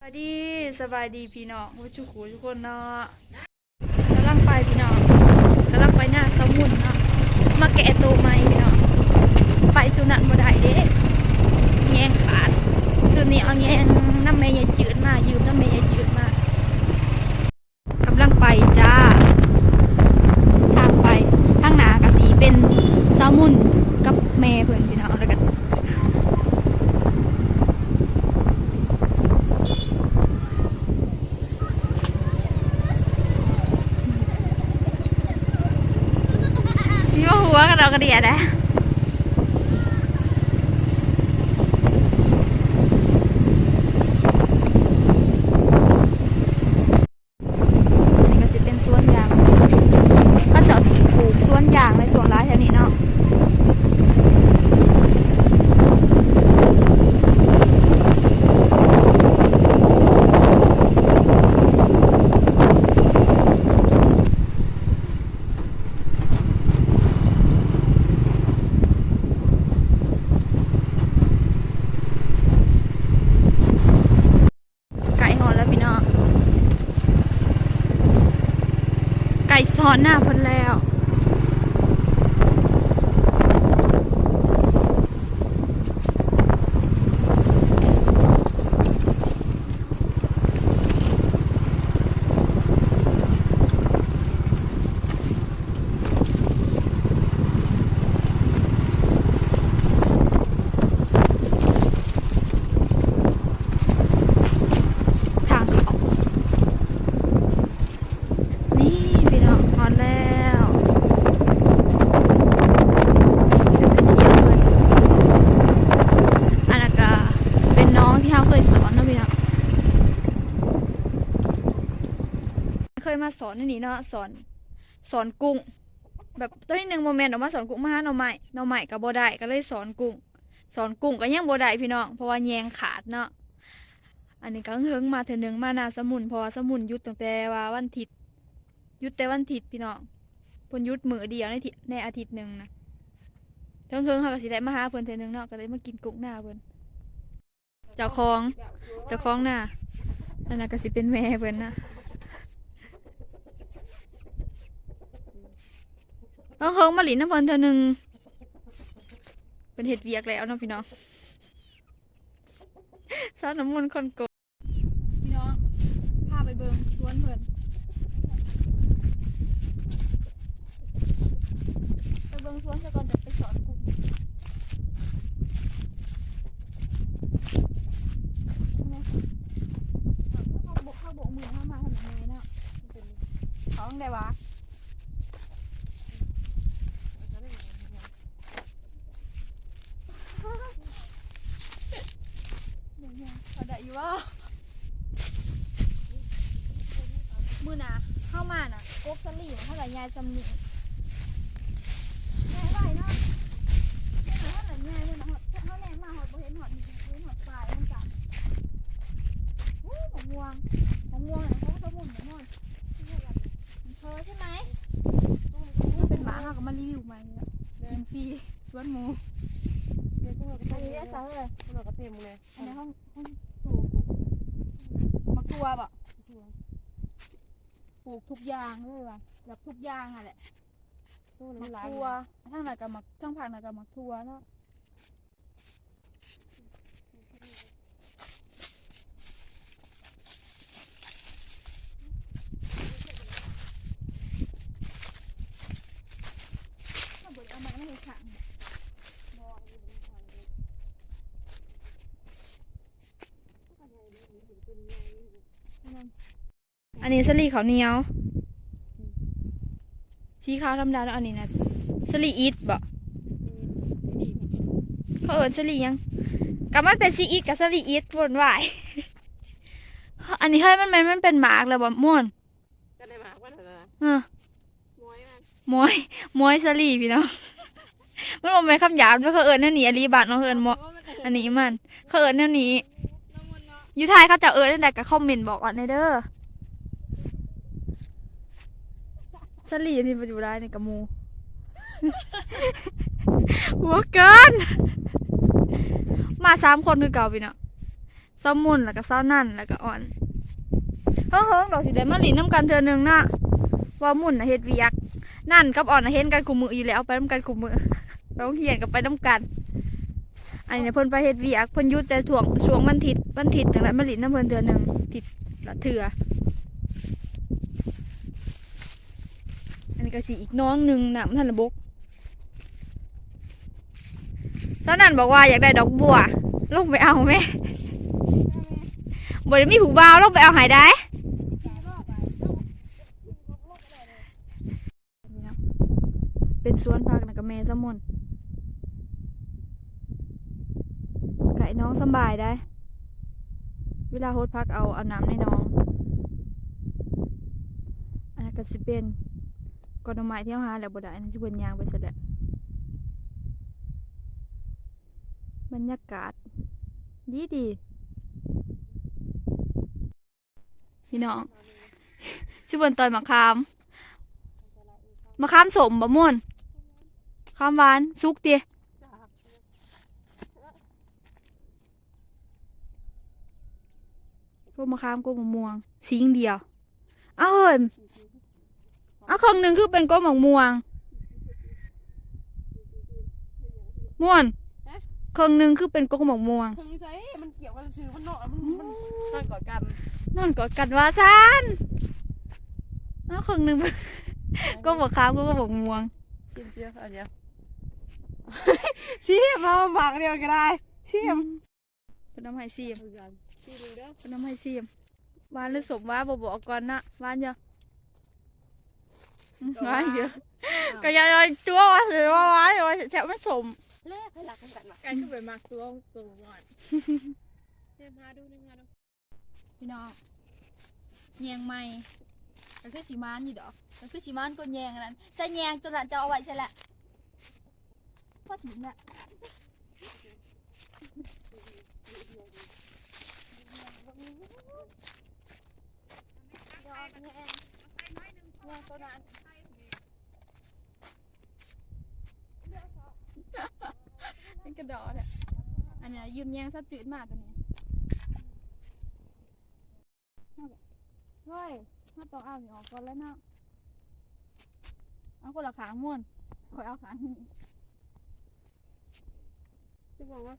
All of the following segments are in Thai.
สวัสดีสบายดีพี่น้องผู้ชุกูทุกคนเนาะกำลังไปพี่น้องกำลังไปหน้าสมุนเนาะมาแกะตัวใหม่พี่น้องไปสุนันบ่ได้เด้แยงขาดสุนี้เอาแยงน้ำเมยายจืดมายืมน้ำเมยายจืดมากำลังไปจ้า ทางไปทางหนากะสีเป็นสมุนกับแม่เพื่อนพี่น้องแล้วก็ มีว่าหัวกันเรากระเดียดนะนนี้ก็จะเป็นสวนยาง ก็เจาะสีปลูกสวนยางในสวนร้ายแถวนี้เนาะ ไก่หอนแล้วพี่น้อง ไก่อนหน้าเพ้นแล้ว ทางเขา นี่พี่น้องฮอนแล้วนี่ก็เป็นเที่ยวเพิ่นอันนั้นก็เป็นน้องที่เขาเคยสอนเนาะพี่น้องเคยมาส อนในนี้เนาะสอนสอนกุ้ง แบบตอนนี้หนึ่งโมเมนต์ออกมาสอนกุ้งมาหาหน่อไม้หน่อไม้กับโบได้ก็เลยสอนกุ้ง สอนกุ้งก็ยังโบได้พี่น้องเพราะว่าแยงขาดเนาะอันนี้ก็เฮิงมาเถอหนึ่งมาหนาสมุนพอสมุนหยุดตั้งแต่ว่าวันอาทิตย์หยุดแต่วันอาทิตย์พี่น้องพนหยุดมือเดียวในทิในอาทิตย์หนึ่งนะเฮิงเฮิงเขาก็สิได้มาหาเพิ่นเถอหนึ่งเนาะก็เลยมากินกุ้งหน้าเพิ่นเจ้าของเจ้าของหน้านั่นน่ะก็สิเป็นแม่เพิ่นนะ เฮิงเฮิงมาหลินน้ำเพิ่นเถอหนึ่งเป็นเฮ็ดเวียกแล้วนะพี่น้องสาน้ำมนคนโกพี่น้องพาไปเบิงสวนเพิ่นไปเบิงสวนซะก่อนจะไปสอนกุ้งใช่ไหมเขาบกเขาบกมือข้ามาทำยังไงเนาะเขาต้องได้วะเดี๋ยวเนี่ยเขาได้ อยู่ว่ามือหนาเข้ามาน่ะกบสลีเท่าไหร่ยายจำหนียายไหวเนาะเท่าไหร่เท่าไหร่ยายเลยนะฮอดเขาแน่มาหอดบ่เห็นหอดเห็นหอดปลายมันจับวู้หมะม่วงหมะม่วงเนี่ยเขาก็สมุนหมะม่วงมันเธอใช่ไหมเป็นหมาเขาก็มารีวิวมาเนี่ยกินฟรีสวนหมูอันนี้ได้ซะเลยเราก็เต็มเลย อันนี้ห้องห้อง ถูกมักทัวบ่ปลูกทุกอย่างเลยว่ะแบบทุกอย่างอะแหละตู้มักน้ำลายทัวทั้งไหนกับมักทั้งผักไหนกับมักทัวเนาะเอาเบิดเอามาไม่ให้ขัง อันนี้สลีเขาวเหนียวสีขาวธรรมดาแล้วอันนี้นะสลีอีทบ่เขาเอิญสลีหยังกับมันเป็นซีอีทกับสลีอีทวนวายอันนี้เฮ้ยมันมันมันเป็นหมากเลยบ่ม่วนก็ได้มาว่าเถอะเออมวยมันมวยมวยสลีพี่น้องมันบ่แม่นคำหยาบแต่เขาเอิญแนวนี้อลีบาทเนาะเขาเอิญมอันนี้มันเขาเอิญแนวนี้อยู่ไทยเขาจะเอิญนั่นแหละก็คอมเมนต์บอกอ่อนในเด้อ สลีนี่ปัจจุบันในกระมู หัวเกิน มาสามคนคือเก่าพี่เนาะเศ้ามุนแล้วก็เศร้านั่นแล้วก็อ่อนเฮ้งเฮ้งเราสิได้มาหลินน้ำกันเทือหนึงนะว่ามุนนะเฮ็ดเวียก นั่นกับอ่อนนะเห็นกันคุมมืออยู่แล้วไปน้ำกันคุมมือไปโรงเรียนกับไปน้ำกัน อันนี้เพิ่นไปเฮ็ดเวียกเพิ่นยุดแต่ช่วงช่วงวันทิตย์วันทิตย์จังไดมาหลินน้ำเพิ่นเทือหนึงทิศละเทือ นนี้ก็สิอีกน้องหนึ่งน่ะมันทันระบกเจ้านั่นบอกว่าอยากได้ดอกบัวลงไปเอาไหมบ่ได้มีผู้บ่าวลงไปเอาหายได้เป็นสวนผักนะกับแม่สมนไก่น้องสบายได้ เวลาโฮดพักเอาเอาน้ำในน้อง อันนั้นก็สิเป็น กอนไม้ที่เขาหาแล้วบ่ได้นะสิเบิ่นยางไปซะแหล้วบรรยากาศ ดีดี พี่น้องสิเบิ่นต่อยมะขามมะขามสมบะม่วนขามหวานสุกเตียก็มะขามก็มะม่วงสีอย่างเดียว เอาเหิน เอาครึ่งหนึ่งคือเป็นก้มมะม่วง ม่วนครึ่งหนึ่งคือเป็นก้มมะม่วงเพิ่งใจมันเกี่ยวกันซื้อมันเนาะมันมันนั่นก่อกันนอนกอดกันว่าซันเอาครึ่งหนึ่งเป็นก้มมะขามก็ก้มมะม่วง ชิมเสียอันเดียวชิมมาหมักเดียวก็ได้ชิมเป็นน้ำไห้ซีมชิมเลยเด้อเป็นน้ำไห้ซีมหวานหรือสมว่าบบอกก่อนนะหวานเยอะอืมห วานเยอะก็ยังตัวว่าสิว่าหวานอยู่ว่าแฉะมันสมแลกให้หลักกันกันมาการขึ้นไปมักตัวตัวก่อนเนี่ยมาดูนี่มาดูพี่น้องแยงไม่ก็คือสีมานอยู่ดอกก็คือสีมานก็แยงอันนั้นจะแยงตัวนั้นจะเอาไว้ใช่แหละพ่อถิ่นน่ะแยงตัวนั้นเป็น กระดอเนี่ยอันเนี้ยยืมแยงซะจืดมากตัวนี้เฮ้ยถ้าต้องเอานี่ออกก่อนแล้วเนาะเอาคนละขางม่วนคอยเอาขางนี้จะบอกว่า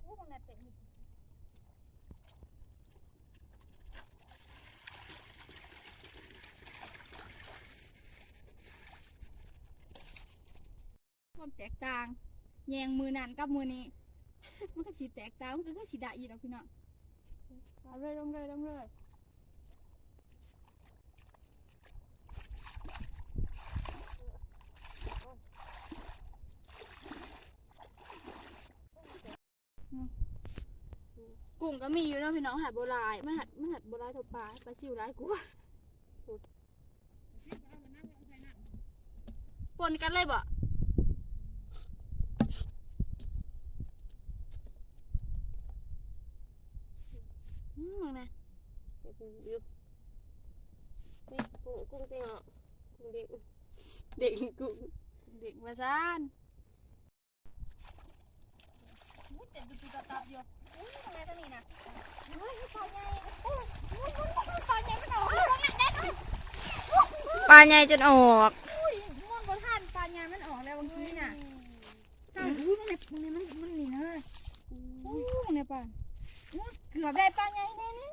โอ้คนน่ะเต็มอยู่ ความแตกต่างแยงมือนั่นกับมือนี้ มันก็สีแตกต่างมันก็คือสีดาอีดอกพี่น้องเอาเลยลงเลยลงเลยกุ้งก็มีอยู่เนาะพี่น้องหัดโบราณมันหัดมันหัดโบราณเถาปลาปลาซิวร้ายกูว่าปนกันเลยบ่ อืมนะยุบนี่กุ้งกุ้งเตี้ยกุ้งเด็กเด็กกุ้งเด็กว่าซานอู้เต็มตุตับตับอยู่อู้ทำไมตัวนี้นะเฮ้ยปลาใหญ่โอ้ยปลาใหญ่มันออกลูกนั่นแน่นปลาใหญ่จนออกอุ้ยม่วนบ่ทันปลาใหญ่มันออกแล้วบางทีน่ะอ้าวอู้มันนี่มันมันนี่นะอู้มันนี่ปลาอู้ เกือบได้ปลาใหญ่แน่นี่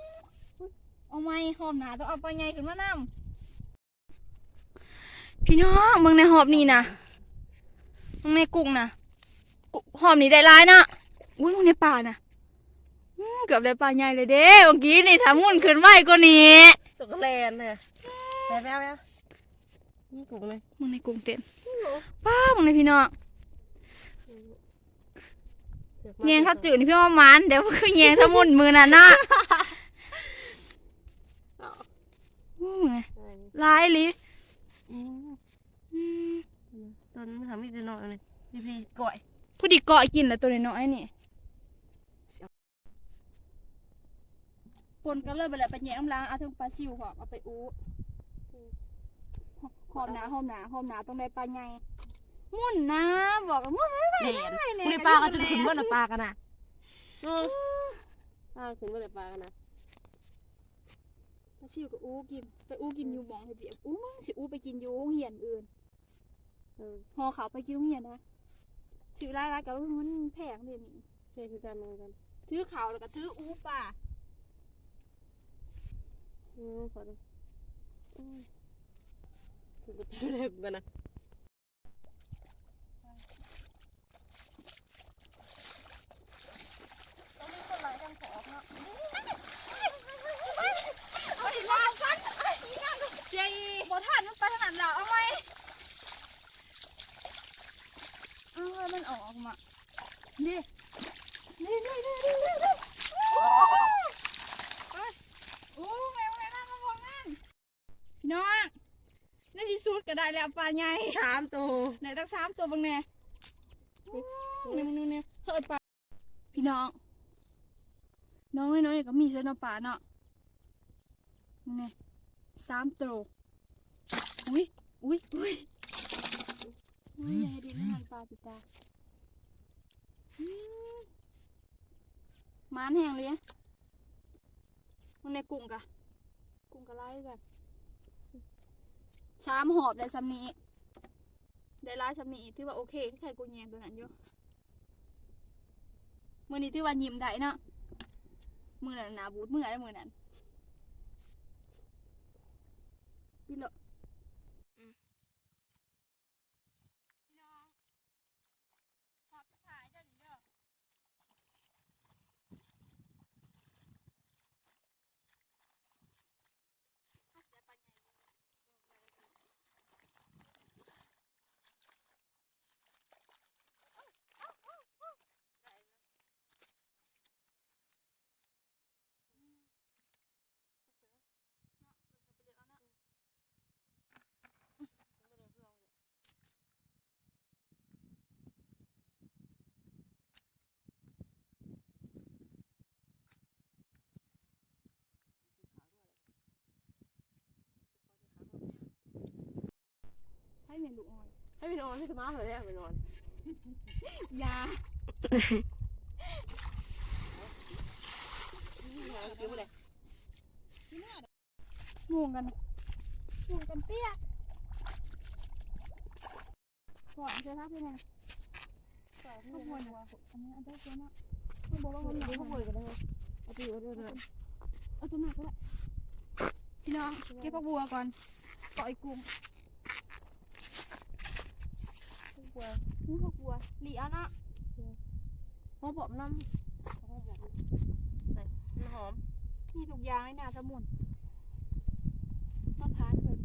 เอาไม้ขอบหนาต้องเอาปลาใหญ่ขึ้นมานำพี่น้องเบิ่งในหอบนี่นะเบิ่งในกุ้งนะกุ้งหอบนี่ได้หลายนะอุ้ยเบิ่งในป่านะอื้อเกือบได้ปลาใหญ่เลยเด้เมื่อกี้นี่ทำมุ่นขึ้นไวกว่านี้ตกแลนเนี่ยแป๊บแป๊บนี่กุ้งเลยมึงในกุ้งเต็มป้ามึงในพี่น้อง แยงเขาจืดนี่พี่ว่ามันเดี๋ยวคือแยงทำมุ่นมือน่ะนะอู้ไงลายลิอืมต้นมันทำให้จะนอนเลยพี่พี่ก่อยผู้ดีเกาะกินแล้วตัวน้อยๆนี่ปนกันเลยไปเลยไปแย่น้ำล้างเอาทั้งปลาซิวพอเอาไปอู้หอมหนาหอมหนาหอมหนาต้องได้ปลาใหญ่ มุ่นนะบอกว่ามุ่นไม่ไหวแหลไม่ไหวมแน่คุณปลาก็จะขึ้นเมื่อปลากันนะปลาขึ้นเมื่อปลากันนะปลาซิวกับอู้กินไปอู้กินอยู่มองเดียวอู้มึงสิอู้ไปกินอยู่โรงเหียนอื่นหอเขาไปกินโรงเหียนนะสิวร้ายๆกับมันแพงเลยนี่ใช่คือการเมือนกันถือเขาแล้วก็ถืออู้ป่าอืมขอดูอืมคือกูเลิกกันนะ ต้องมีคนหลายทางขอบเนาะเอาอีกแล้วกัน เจ๊ บอท่า นมันไปขนาดเหล่าเอาไหมเอาให้มันออกมานี่นี่นี่นี่นี่นี่นี่โอ้แมวแมวนั่งมองนั่นพี่น้องในที่สุดก็ได้แล้วปลาใหญ่ถามตัวไหนตั้งสามตัวบางแน่นี่มึงเนี่ยเฮ้ยปลาพี่น้อง น้องน้อยๆก็มีเส้นปลาเนาะมึงเนี่ยสามตัว อุ้ยอุ้ยอุ้ยอุ้ยอย่าให้ดินน้ำมันปลาปิดตาอืมหมานแห้งเลยมันในกุ้งกะกุ้งกะไล่กันสามหอบได้ซ้ำนี้ได้ร้ายซ้ำนี้ถือว่าโอเคแค่กูแยงตัวนั้นอยู่มือนี้ถือว่ายิ้มได้เนาะมือนั้นหนาบูดมือได้มือนั้นพี่เลาะ พี่น้องขอบถ่ายเจ้าหนิเด้อเอาเสียปลาใหญ่ดิเนาะมันจะไปเลือกเอาเนาะ ให้ เมนูอ่อนให้ไปนอนให้สมาร์ทเลยไปนอนยาเดี๋ยวไปเลยงงกันงงกันเตี้ยหวานใช่ไหมพี่แม่ข้าวบวนอันนี้อันเดียวกันนะข้าวบวนว่ามันหนักเขาข้าวบบ่วนนกันได้เอาไปเอาด้วยเอาตัวหนักก็ได้พี่น้องเก็บผักบัวก่อนต่อยกุ้ง บัวนี่ผักบัวหลีเอานะหอมบอกน้ำหอมบอกหอมมีทุกอย่างในนาสมุนมาพานเพิ่น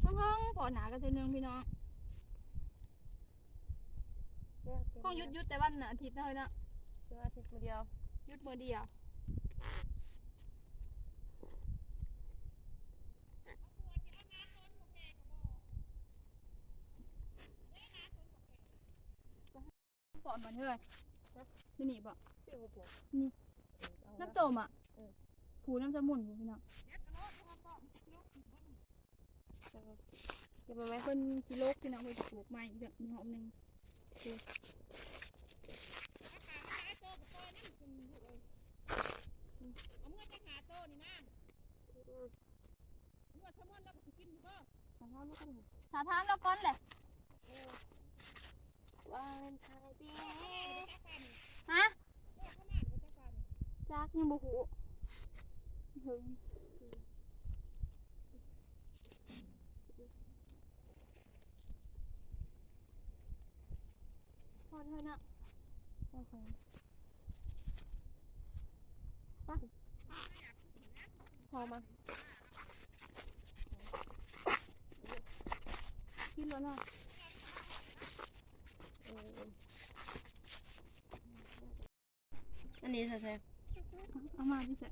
เพิ่งเพิ่งปอหนากันเทอนึงพี่น้องห้องหยุดหยุดแต่วันอาทิตย์นะเฮ้ยนะเดี๋ยวอาทิตย์เดียวหยุดมือเดียว ปอนมันเฮ้ยนี่นี่ปะเดี๋ยวผมน้ำต้มอะผูน้ำสมุนอยู่พี่น้องเก็บมาไหมเพิ่นสิโลกพี่น้องเพิ่นสิปลูกใหม่อีกเดือนหนึ่งหอมหนึ่งสาทานแล้วก่อนแหละ วาเลนไทน์ปี ฮะจัก ยังบ่ฮู้เฮิงพอเถอะนะโอเคไปพอมากินแล้วนะอันนี้ใช่ใช่ เอามาพี่เสก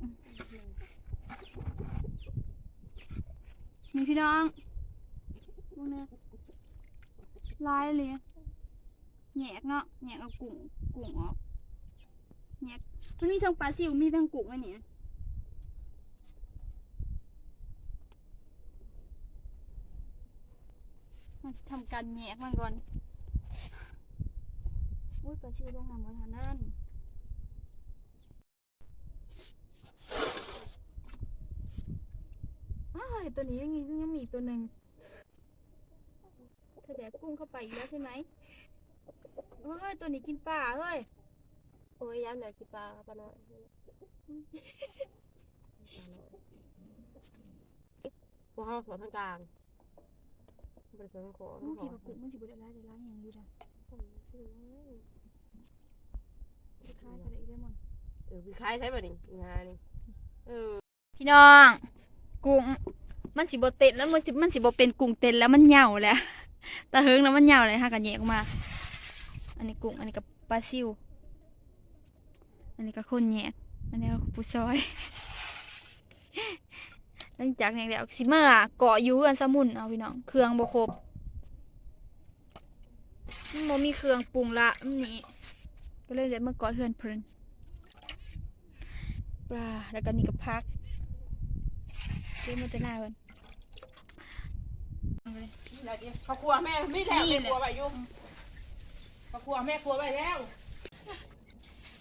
นี่พี่น้องพวกนี้ลายเลยแหยกเนาะแหยกเอากุ้งกุ้งออกแยกมันมีทั้งปลาซิวมีทั้งกุ้งอันนี้มาทำการแยกมันก่อนอุ้ยปลาซิวลงน้ำมันนั่น อ้าวตัวนี้ยังมียังมีอีกตัวหนึ่งเธอแดกกุ้งเข้าไปอีกแล้วใช่ไหมเฮ้ยตัวนี้กินปลาเฮ้ยโอ้ยย้ำหน่อยกี่ปลาปลาน้อยพวกเขาสอนทางกลางบริษัทของขอมึงคิดว่ากุ้งมันสิบ่ได้ร้ายได้ร้ายอย่างนี้นะคล้ายกันได้อีกได้มั้งเออคล้ายใช่ป่ะนี่งานนี่เออพี่น้อง กุ้ง มันสิบเต็นแล้วมันสิมันสิบเป็นกุ้งเต็นแล้วมันเหย่าแล้วตาเฮิงแล้วมันเหย่าเลยฮะกันแยกมา อันนี้กุ้ง อันนี้กับปลาซิว อันนี้ก็คนแยกอันนี้ก็ปูซอยหลังจากนี้แล้วสิมาเกาะยูกันสมุนเอาพี่น้อง เครื่องบ่ครบมันมีเครื่องปรุงละอันนี้ก็เลยเลยวมาเกาะเฮือนเพลินปลาแล้วก็นี่ก็พัก เดี๋ยวมันจะหน้าเพิ่นเอาเลยข้าวครัวแม่ไม่แล้วนี่แม่แหละครัวไปยุ่งข้าวครัวแม่ครัวไปแล้ว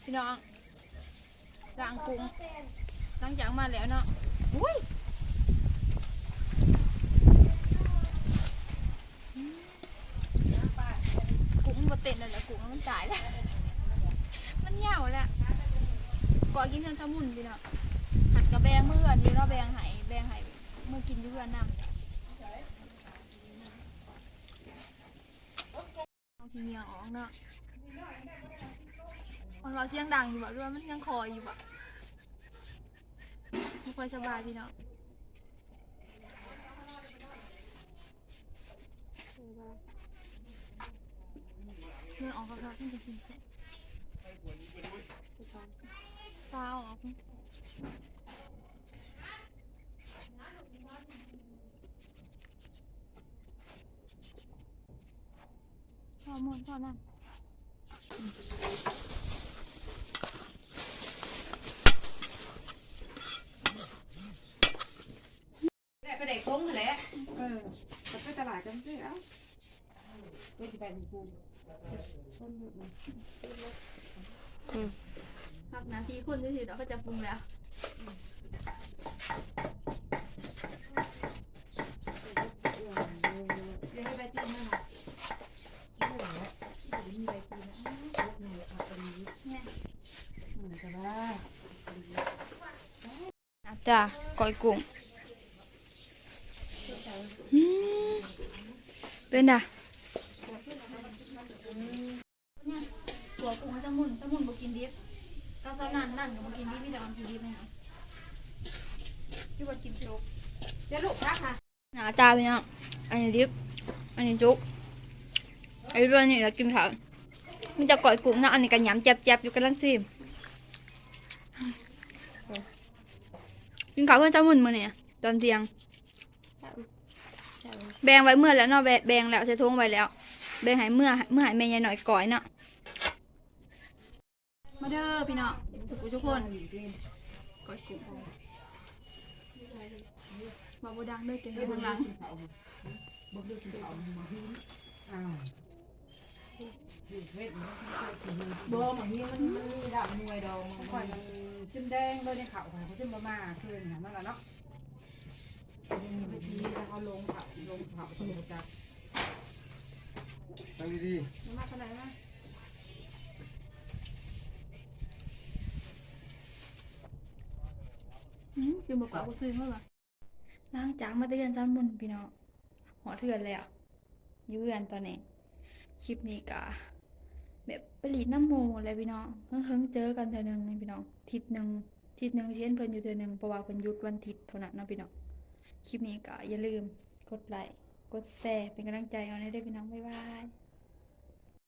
พี่น้องล้างกุ้งหลังจากมาแล้วเนาะอุ้ยกุ้งมันบ่เต้นแล้วแหละกุ้งมันตายแล้ว มันเหงาแล้วก่อกินเทานสมุนพี่เนาะหัดกระแบงมืออันนี้เนาะแบงไห้แบงไห้มื่อกินอยู่เรือนนำเอาทีเหนียวออกเนาะมันเราเสียงดังอยู่บ่หรือว่ามันยังคอยอยู่บ่ไม่ค่อยสบายพี่เนาะเมื่อออกกำลังมันจะกินเสร็จตาออก พอหมดพอนั่นแม่ไปเด็กท้องแหละเออจะไปตลาดกันสิเอ้าไปที่ไปเป็นกูต้นหยุดนะพักนะสี่คนจะถือเราก็จะปรุงแล้วเดี๋ยวให้ใบตีนมาหน่อยเนี่ย มันจะว่า จ้าก้อยกุ้งอืมเป็นด่ะเนี่ยตัวกุ้งมันจะมุนจะมุนบ่กินดิบก็ตอนนั้นนั่นก็บ่กินดิบมีแต่ออนกินดิบนะที่ว่ากินซุปเดี๋ยวลูกพักค่ะหนาตาไปเนาะอันนี้ดิบอันนี้จุกไอ้เรื่องนี้เรากินข้าวมันจะก่อยกุ้งเนาะอันนี้กันยำเจ็บๆอยู่กันลังซิม กินข้าวเพื่อนจะมุนมื้อเนี่ยตอนเที่ยง แบงไว้เมื่อแล้วเนาะแบแบงแล้วใส่ทงไว้แล้ว แบงใหายเมื่อเมื่อใหายแม่ยายหน่อยก่อยเนาะมาเด้อพี่เนาะทุกผู้ทุกคนก่อยกุ้งบอกบ่ดังเด้อเก่งอยู่ข้างหลังอ้าว บ่บางทีมันมันมีดำมวยดองมันข่อยมันจิ้มแดงเลยในเขาข่อยเขาจิ้มมาม่าคืนค่ะนั่นแหละเนาะมีวิธีแล้วเขาลงเขาลงเขาสมุนจักตั้งดีมาม่าเท่าไหร่นะอืมคือบอกว่าบ่คืนเมื่อวะล้างจากมาเตือนซ้ำมุนพี่เนาะหอเถื่อนแล้วอยู่เรือนตอนนี้คลิปนี้กะ แบบไปหลีดน้ำโมเลยพี่น้องเพิ่งเจอกันเทื่อหนึงนี่พี่น้องทิศหนึ่งทิศหนึ่งเช่นเพิ่นอยู่เทื่อหนึงเพราะว่าเพิ่นหยุดวันทิศเท่านั้นนะพี่น้องคลิปนี้ก็อย่าลืมกดไลค์กดแชร์เป็นกำลังใจเอาให้ได้พี่น้องบ๊ายบาย